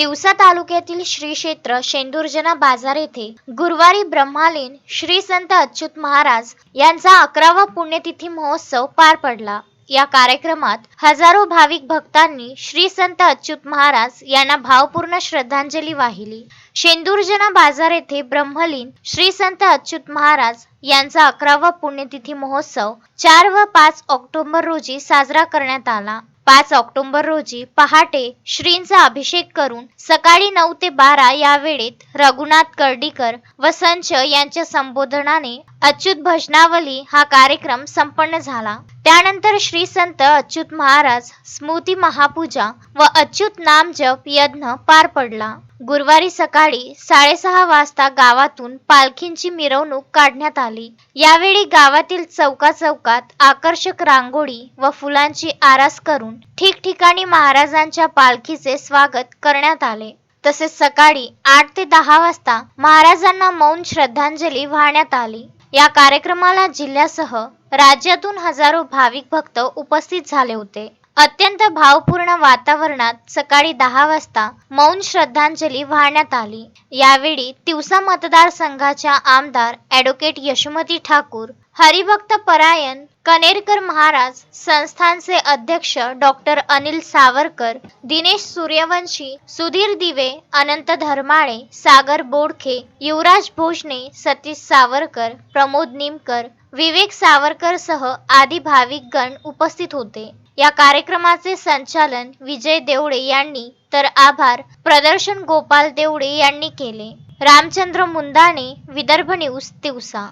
तिवसा तालुक्यातील श्री क्षेत्र शेंदुर्जना बाजार येथे गुरुवारी ब्रह्मालीन श्री संत अच्युत महाराज यांचा अकरावा पुण्यतिथी महोत्सव पार पडला. या कार्यक्रमात हजारो भाविक भक्तांनी श्री संत अच्युत महाराज यांना भावपूर्ण श्रद्धांजली वाहिली. शेंदुर्जना बाजार येथे ब्रह्मलीन श्री संत अच्युत महाराज यांचा अकरावा पुण्यतिथी महोत्सव चार व पाच ऑक्टोबर रोजी साजरा करण्यात आला. पाच ऑक्टोबर रोजी पहाटे श्रींचा अभिषेक करून सकाळी नऊ ते बारा या वेळेत रघुनाथ कर्डीकर व संच यांच्या संबोधनाने अच्युत भजनावली हा कार्यक्रम संपन्न झाला. त्यानंतर श्री संत अच्युत महाराज स्मृती महापूजा व अच्युत नाम जप यज्ञ पार पडला. गुरुवारी सकाळी साडेसहा वाजता गावातून पालखींची मिरवणूक काढण्यात आली. यावेळी गावातील चौका चौकात आकर्षक रांगोळी व फुलांची आरास करून ठिकठिकाणी महाराजांच्या पालखीचे स्वागत करण्यात आले. तसेच सकाळी आठ ते दहा वाजता महाराजांना मौन श्रद्धांजली वाहण्यात आली. या कार्यक्रमाला जिल्ह्यासह राज्यातून हजारो भाविक भक्त उपस्थित झाले होते. अत्यंत भावपूर्ण वातावरणात सकाळी दहा वाजता मौन श्रद्धांजली वाहण्यात आली. यावेळी तिवसा मतदारसंघाच्या आमदार ॲडव्होकेट यशोमती ठाकूर हरिभक्त परायण कनेरकर महाराज संस्थानचे अध्यक्ष डॉक्टर अनिल सावरकर दिनेश सूर्यवंशी सुधीर दिवे अनंत धर्माळे सागर बोडखे युवराज भोजने सतीश सावरकर प्रमोद निमकर विवेक सावरकर सह आदी भाविकगण उपस्थित होते. या कार्यक्रमाचे संचालन विजय देवडे यांनी तर आभार. प्रदर्शन गोपाल देवडे यांनी केले. रामचंद्र मुंदाणे विदर्भ न्यूज दिवसा